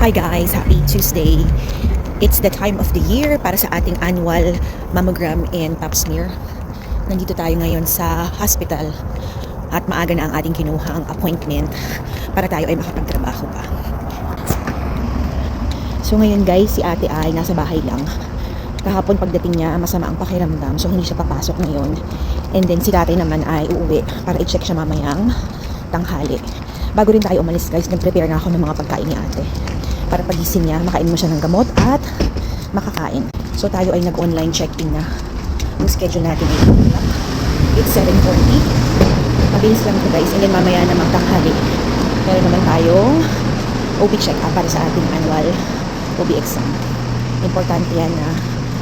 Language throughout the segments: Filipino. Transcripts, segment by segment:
Hi guys, happy Tuesday. It's the time of the year para sa ating annual mammogram and pap smear. Nandito tayo ngayon sa hospital at maaga na ang ating kinuhang appointment para tayo ay makapagtrabaho pa. So ngayon guys, si ate ay nasa bahay lang. Kahapon pagdating niya, masama ang pakiramdam so hindi siya papasok ngayon. And then si tatay naman ay uuwi para i-check siya mamayang tanghali. Bago rin tayo umalis guys, nag-prepare na ako ng mga pagkain ni ate. Para pagising niya, makain mo siya ng gamot at makakain. So tayo ay nag-online check-in na. Ang schedule natin ay It's 7.40. Mabilis lang ito guys. And then mamaya na magtanghali. Meron naman tayong OB check-up para sa ating annual OB exam. Importante yan na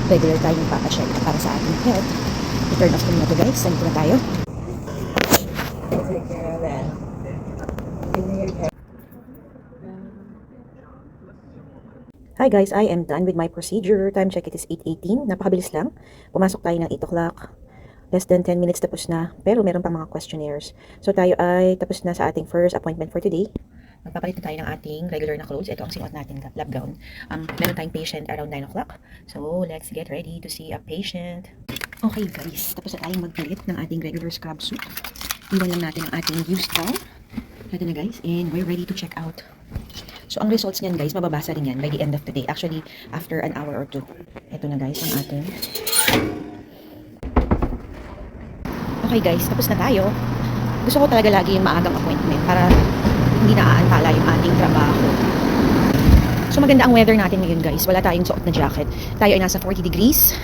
regular tayong papacheck para sa ating health. I-turn off ko muna ito guys. Saan na tayo? Hi guys, I am done with my procedure. Time check it is 8.18. Napakabilis lang. Pumasok tayo ng 8 o'clock. Less than 10 minutes tapos na. Pero meron pa mga questionnaires. So tayo ay tapos na sa ating first appointment for today. Magpapalit na tayo ng ating regular na clothes. Ito ang sinuot natin lab gown. Um, meron tayong patient around 9 o'clock. So let's get ready to see a patient. Okay guys, tapos na tayong magpalit ng ating regular scrub suit. Iwan lang natin ang ating used gown. Ito na guys, and we're ready to check out. So, ang results niyan guys, mababasa rin yan by the end of the day. Actually, after an hour or two. Ito na guys, ang ating. Okay guys, tapos na tayo. Gusto ko talaga lagi yung maagang appointment para hindi naaantala yung ating trabaho. So, maganda ang weather natin ngayon guys. Wala tayong suot na jacket. Tayo ay nasa 40 degrees.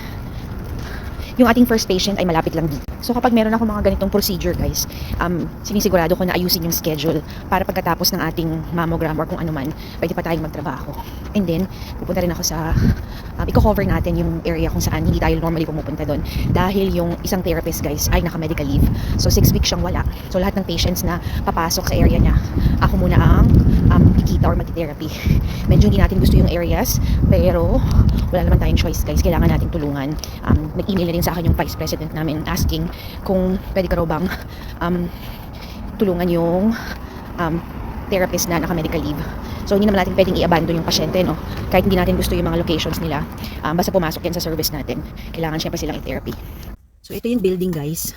Yung ating first patient ay malapit lang dito. So kapag meron ako mga ganitong procedure guys, um, sinisigurado ko na ayusin yung schedule para pagkatapos ng ating mammogram or kung ano man, pwede pa tayong magtrabaho. And then, pupunta rin ako sa, um, i-cover natin yung area kung saan hindi tayo normally pumupunta doon. Dahil yung isang therapist guys ay naka-medical leave. So 6 weeks siyang wala. So lahat ng patients na papasok sa area niya, ako muna ang um, kikita or mag-therapy. Medyo hindi natin gusto yung areas, pero wala naman tayong choice guys. Kailangan nating tulungan. Um, nag-email na rin sa akin yung vice president namin asking kung pwede ka raw bang um, tulungan yung um, therapist na naka-medical leave. So, hindi naman natin pwedeng i-abandon yung pasyente, no? Kahit hindi natin gusto yung mga locations nila. Um, basta pumasok yan sa service natin. Kailangan syempre silang i-therapy. So, ito yung building, guys.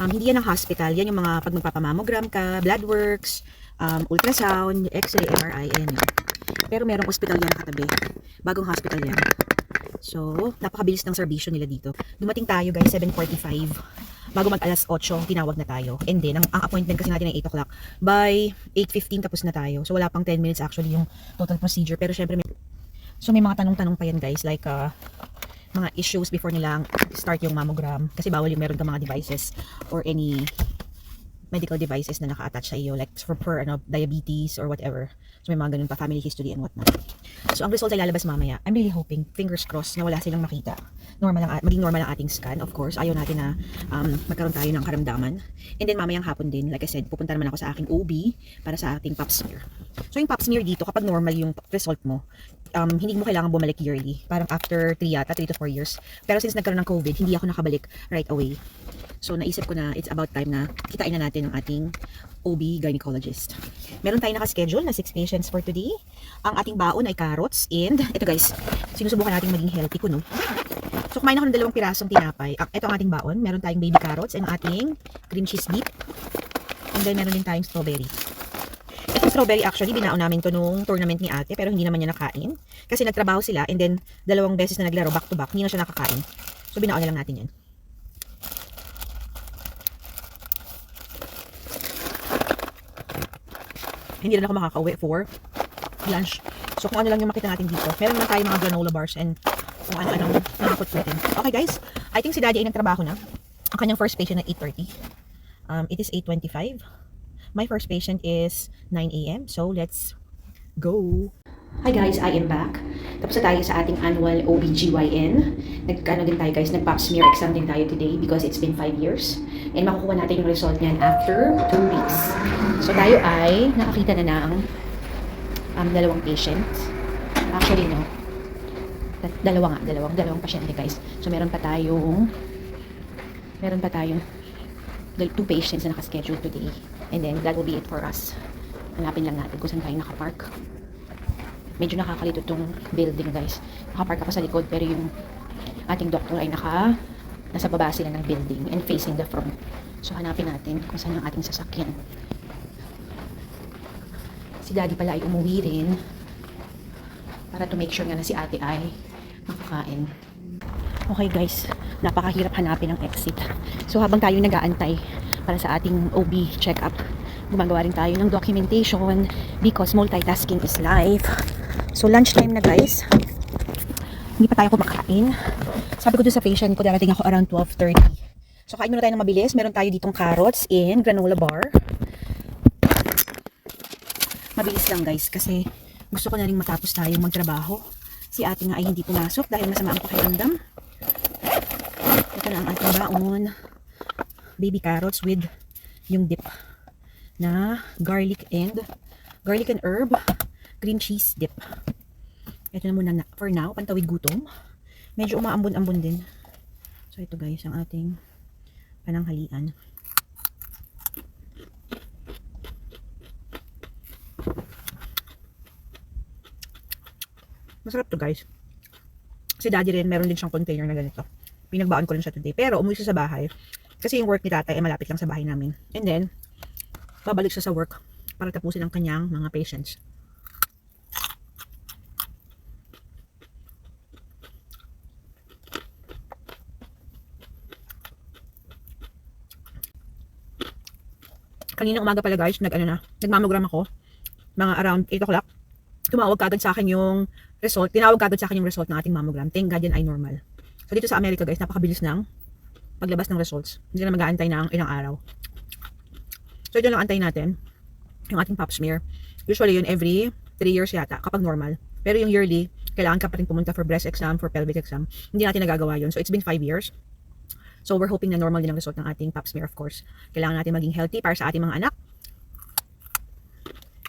Um, hindi yan ang hospital. Yan yung mga pag magpapamammogram ka, blood works, um, ultrasound, x-ray, MRI, yun. Pero merong hospital yan katabi. Bagong hospital yan. So, napakabilis ng serbisyo nila dito. Dumating tayo guys, 7.45. Bago mag alas 8, tinawag na tayo. And then, ang, ang appointment kasi natin ay 8 o'clock. By 8.15 tapos na tayo. So, wala pang 10 minutes actually yung total procedure. Pero syempre, may, so may mga tanong-tanong pa yan guys. Like, uh, mga issues before nilang start yung mammogram. Kasi bawal yung meron ka mga devices or any medical devices na naka-attach sa iyo like for, for ano, diabetes or whatever. So may mga ganun pa, family history and whatnot. So ang result ay lalabas mamaya. I'm really hoping, fingers crossed, na wala silang makita. Normal lang, maging normal ang ating scan. Of course, ayaw natin na um, magkaroon tayo ng karamdaman. And then mamayang hapon din, like I said, pupunta naman ako sa aking OB para sa ating pap smear. So yung pap smear dito, kapag normal yung result mo, um, hindi mo kailangan bumalik yearly. Parang after 3 yata, 3 to 4 years. Pero since nagkaroon ng COVID, hindi ako nakabalik right away. So naisip ko na it's about time na kitain na natin ang ating OB gynecologist. Meron tayong naka-schedule na 6 patients for today. Ang ating baon ay carrots and ito guys, sinusubukan natin maging healthy ko no. So kumain ako ng dalawang pirasong tinapay. Ah, ito ang ating baon. Meron tayong baby carrots and ating cream cheese dip. And then meron din tayong strawberry. Itong strawberry actually, binaon namin to nung tournament ni ate pero hindi naman niya nakain. Kasi nagtrabaho sila and then dalawang beses na naglaro back to back, hindi na siya nakakain. So binaon na lang natin yan. Hindi rin ako makakauwi for lunch. So kung ano lang yung makita natin dito. Meron naman tayo mga granola bars and kung ano-anong nakakot natin. Okay guys, I think si daddy ay nagtrabaho na. Ang kanyang first patient ay 8.30. Um, it is 8.25. My first patient is 9 a.m. So let's go. Hi guys, I am back. Tapos na tayo sa ating annual OBGYN. Nagkano din tayo guys, nag-pap smear exam din tayo today because it's been 5 years. And makukuha natin yung result niyan after 2 weeks. So tayo ay nakakita na ng um, dalawang patients. Actually no, Da- dalawa nga, dalawang, dalawang pasyente guys. So meron pa tayong meron pa tayong two patients na nakaschedule today. And then that will be it for us. Hanapin lang natin kung saan tayo nakapark. Medyo nakakalito tong building guys. Nakapark ako sa likod pero yung ating doktor ay naka nasa baba sila ng building and facing the front. So hanapin natin kung saan ang ating sasakyan. Si daddy pala ay umuwi rin para to make sure nga na si ate ay makakain. Okay guys, napakahirap hanapin ang exit. So habang tayo nag-aantay para sa ating OB check-up, gumagawa rin tayo ng documentation because multitasking is life. So lunchtime na guys. Hindi pa tayo kumakain. Sabi ko doon sa patient ko, darating ako around 12.30. So kain muna tayo ng mabilis. Meron tayo ditong carrots and granola bar. Mabilis lang guys kasi gusto ko na rin matapos tayo magtrabaho. Si ate nga ay hindi pumasok dahil masama ang pakiramdam. Ito na ang ating baon. Baby carrots with yung dip na garlic and garlic and herb green cheese dip. Ito na muna na, for now, pantawid gutom. Medyo umaambon-ambon din. So ito guys, ang ating pananghalian. Masarap to guys. Si daddy rin, meron din siyang container na ganito. Pinagbaon ko rin siya today. Pero umuwi siya sa bahay. Kasi yung work ni tatay ay malapit lang sa bahay namin. And then, babalik siya sa work para tapusin ang kanyang mga patients. Kanina umaga pala guys, nag ano na, nagmamogram ako. Mga around 8 o'clock. Tumawag kagad sa akin yung result. Tinawag kagad sa akin yung result ng ating mammogram. Thank God yan ay normal. So dito sa Amerika guys, napakabilis ng paglabas ng results. Hindi na mag-aantay ng ilang araw. So ito lang antay natin. Yung ating pap smear. Usually yun every 3 years yata kapag normal. Pero yung yearly, kailangan ka pa rin pumunta for breast exam, for pelvic exam. Hindi natin nagagawa yun. So it's been 5 years. So we're hoping na normal din ang result ng ating pap smear of course. Kailangan natin maging healthy para sa ating mga anak.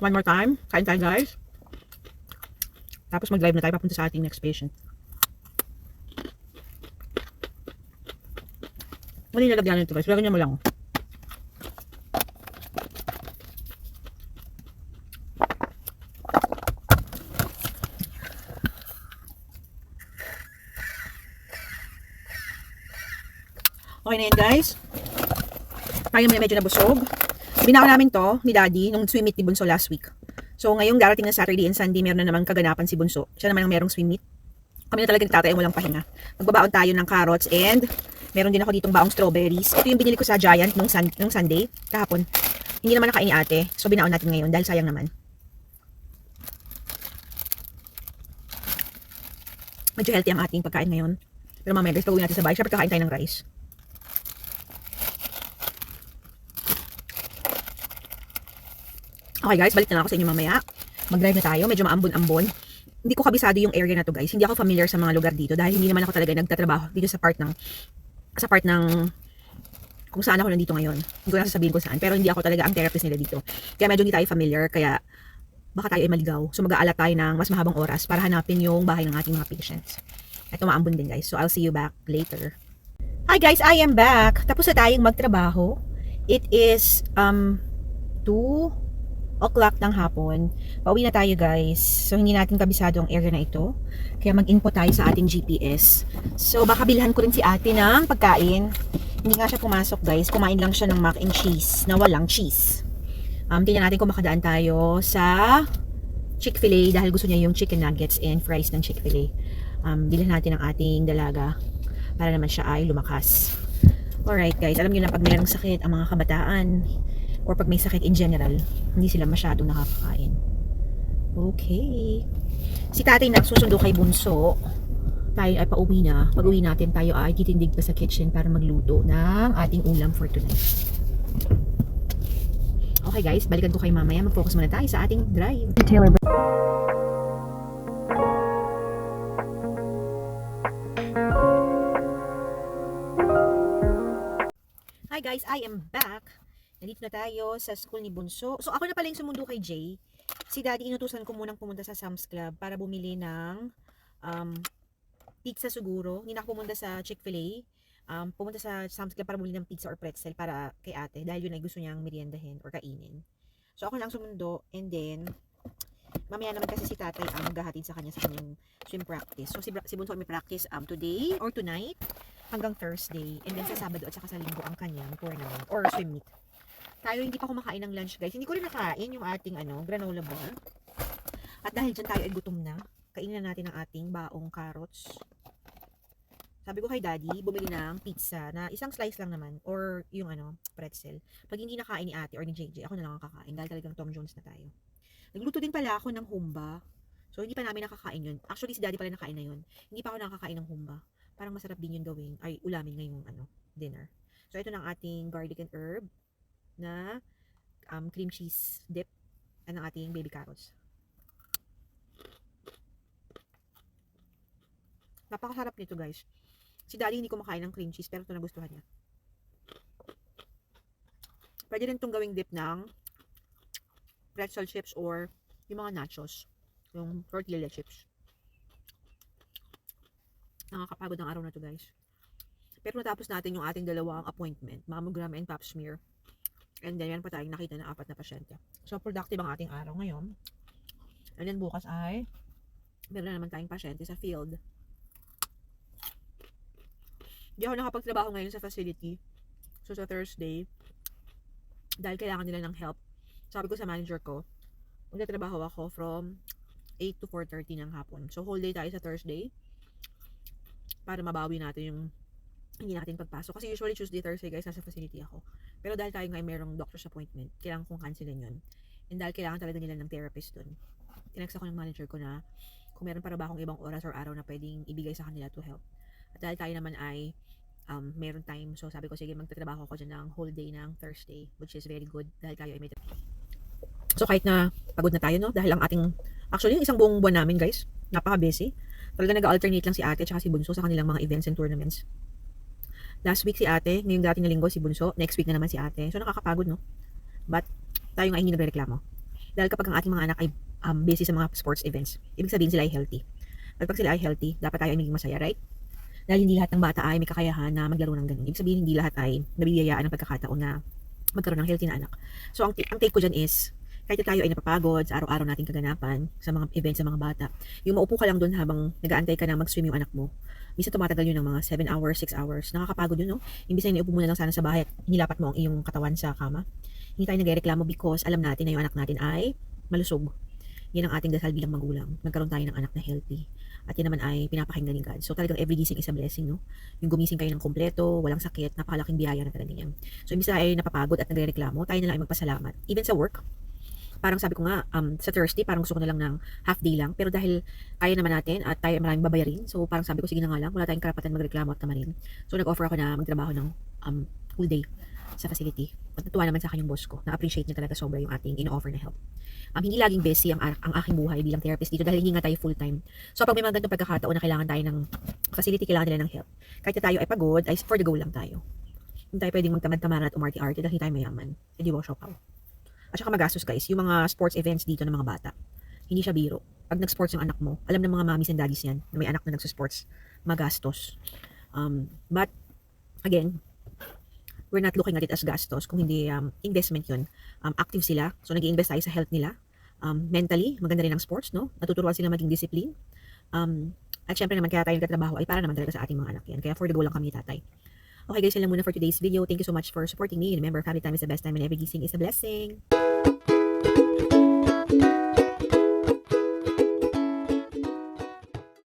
One more time. Kain tayo guys. Tapos mag-live na tayo papunta sa ating next patient. Mali nalagyan nito guys. Lagyan niya mo lang. Okay na yan guys. Tayo may medyo nabusog. Binawa namin to ni Daddy nung swim meet ni Bunso last week. So ngayong darating na Saturday and Sunday, meron na naman kaganapan si Bunso. Siya naman ang merong swim meet. Kami na talaga ni tatay ang walang pahinga. Magbabaon tayo ng carrots and meron din ako ditong baong strawberries. Ito yung binili ko sa Giant nung, sun, nung Sunday, kahapon. Hindi naman nakain ni ate. So binaon natin ngayon dahil sayang naman. Medyo healthy ang ating pagkain ngayon. Pero mamaya guys, pag natin sa bahay, syempre kakain tayo ng rice. Okay guys, balik na ako sa inyo mamaya. Mag-drive na tayo, medyo maambon-ambon. Hindi ko kabisado yung area na to guys. Hindi ako familiar sa mga lugar dito dahil hindi naman ako talaga nagtatrabaho dito sa part ng sa part ng kung saan ako nandito ngayon. Hindi ko na sasabihin kung saan. Pero hindi ako talaga ang therapist nila dito. Kaya medyo hindi tayo familiar. Kaya baka tayo ay maligaw. So mag-aalat tayo ng mas mahabang oras para hanapin yung bahay ng ating mga patients. At maambon din guys. So I'll see you back later. Hi guys, I am back. Tapos na tayong magtrabaho. It is um 2 o'clock ng hapon. Pauwi na tayo guys. So hindi natin kabisado ang area na ito. Kaya mag-input tayo sa ating GPS. So baka bilhan ko rin si ate ng pagkain. Hindi nga siya pumasok guys. Kumain lang siya ng mac and cheese na walang cheese. Um, tingnan natin kung makadaan tayo sa Chick-fil-A dahil gusto niya yung chicken nuggets and fries ng Chick-fil-A. Um, bilhan natin ang ating dalaga para naman siya ay lumakas. Alright guys, alam niyo na pag mayroong sakit ang mga kabataan or pag may sakit in general, hindi sila masyadong nakakakain. Okay. Si tatay nagsusundo kay Bunso. Tayo ay pauwi na. Pag uwi natin, tayo ay titindig pa sa kitchen para magluto ng ating ulam for tonight. Okay guys, balikan ko kayo mamaya. Mag-focus muna tayo sa ating drive. Taylor Hi guys, I am back. Nandito na tayo sa school ni Bunso. So ako na pala yung sumundo kay Jay. Si daddy inutusan ko munang pumunta sa Sam's Club para bumili ng um, pizza siguro. Hindi na pumunta sa Chick-fil-A. Um, pumunta sa Sam's Club para bumili ng pizza or pretzel para kay ate dahil yun ay gusto niyang meriendahin or kainin. So ako lang sumundo and then Mamaya naman kasi si tatay ang maghahatid sa kanya sa kanyang swim practice. So si, si Bunso may practice um, today or tonight hanggang Thursday. And then sa Sabado at saka sa Linggo ang kanyang tournament or swim meet. Tayo hindi pa kumakain ng lunch guys. Hindi ko rin nakain yung ating ano, granola bar. At dahil dyan tayo ay gutom na, kainin na natin ang ating baong carrots. Sabi ko kay daddy, bumili ng pizza na isang slice lang naman or yung ano, pretzel. Pag hindi nakain ni ate or ni JJ, ako na lang ang kakain dahil talagang Tom Jones na tayo. Nagluto din pala ako ng humba. So, hindi pa namin nakakain yun. Actually, si daddy pala nakain na yun. Hindi pa ako nakakain ng humba. Parang masarap din yun gawin. Ay, ulamin ngayong ano, dinner. So, ito ang ating garlic and herb na um, cream cheese dip ang ating baby carrots. Napakasarap nito guys. Si daddy hindi kumakain ng cream cheese pero ito nagustuhan niya. Pwede rin itong gawing dip ng pretzel chips or yung mga nachos. Yung tortilla chips. Nakakapagod ang araw na to guys. Pero natapos natin yung ating dalawang appointment, mammogram and pap smear. And then, meron pa tayong nakita na apat na pasyente. So, productive ang ating araw ngayon. And then, bukas ay, meron na naman tayong pasyente sa field. Hindi ako nakapagtrabaho ngayon sa facility. So, sa Thursday, dahil kailangan nila ng help, sabi ko sa manager ko, magtatrabaho ako from 8 to 4.30 ng hapon. So, whole day tayo sa Thursday para mabawi natin yung hindi natin pagpasok. Kasi usually Tuesday, Thursday guys, nasa facility ako. Pero dahil tayo ngayon merong doctor's appointment, kailangan kong cancelin yun. And dahil kailangan talaga nila ng therapist dun, tinext ako ng manager ko na kung meron para ba akong ibang oras or araw na pwedeng ibigay sa kanila to help. At dahil tayo naman ay um, meron time, so sabi ko sige magtatrabaho ako dyan ng whole day ng Thursday, which is very good dahil tayo ay may So kahit na pagod na tayo no, dahil ang ating, actually yung isang buong buwan namin guys, napaka-busy. Talaga nag-alternate lang si ate at si Bunso sa kanilang mga events and tournaments. Last week si ate, ngayong dating na linggo si Bunso, next week na naman si ate. So nakakapagod no. But tayo nga hindi nagreklamo. Dahil kapag ang ating mga anak ay um, busy sa mga sports events, ibig sabihin sila ay healthy. At pag sila ay healthy, dapat tayo ay maging masaya, right? Dahil hindi lahat ng bata ay may kakayahan na maglaro ng ganun. Ibig sabihin, hindi lahat ay nabibiyayaan ng pagkakataon na magkaroon ng healthy na anak. So, ang, ang take ko dyan is, kahit tayo ay napapagod sa araw-araw nating kaganapan, sa mga events sa mga bata, yung maupo ka lang doon habang nag-aantay ka na mag-swim yung anak mo, minsan tumatagal yun ng mga 7 hours, 6 hours. Nakakapagod yun, no? Imbis na iniupo mo na lang sana sa bahay at nilapat mo ang iyong katawan sa kama. Hindi tayo nagreklamo because alam natin na yung anak natin ay malusog. Yan ang ating dasal bilang magulang. Magkaroon tayo ng anak na healthy. At yan naman ay pinapakinggan ni God. So talagang every gising is a blessing, no? Yung gumising kayo ng kompleto, walang sakit, napakalaking biyaya na talaga yan. So imbis na ay napapagod at nagre-reklamo, tayo na lang ay magpasalamat. Even sa work, parang sabi ko nga, um, sa Thursday, parang gusto ko na lang ng half day lang. Pero dahil kaya naman natin at tayo ay maraming babayarin, so parang sabi ko, sige na nga lang, wala tayong karapatan magreklamo at tamarin. So nag-offer ako na magtrabaho ng um, full day sa facility. At natuwa naman sa akin yung boss ko. Na-appreciate niya talaga sobra yung ating in-offer na help. Um, hindi laging busy ang, ang aking buhay bilang therapist dito dahil hindi nga tayo full-time. So pag may mga ganitong pagkakataon na kailangan tayo ng facility, kailangan nila ng help. Kahit na tayo ay pagod, ay for the go lang tayo. Hindi tayo pwedeng magtamad-tamaran at umarte-arte dahil tayo mayaman. Hindi mo siya At saka magastos guys, yung mga sports events dito ng mga bata. Hindi siya biro. Pag nag-sports yung anak mo, alam ng mga mommies and daddies yan na may anak na nagsusports, magastos. Um, but, again, we're not looking at it as gastos, kung hindi um, investment yun. Um, active sila, so nag invest tayo sa health nila. Um, mentally, maganda rin ang sports, no? Natuturuan sila maging discipline. Um, at syempre naman, kaya tayo nagtatrabaho ay para naman talaga sa ating mga anak yan. Kaya for the go lang kami tatay. Okay guys, yan lang muna for today's video. Thank you so much for supporting me. Remember, family time is the best time and every gising is a blessing.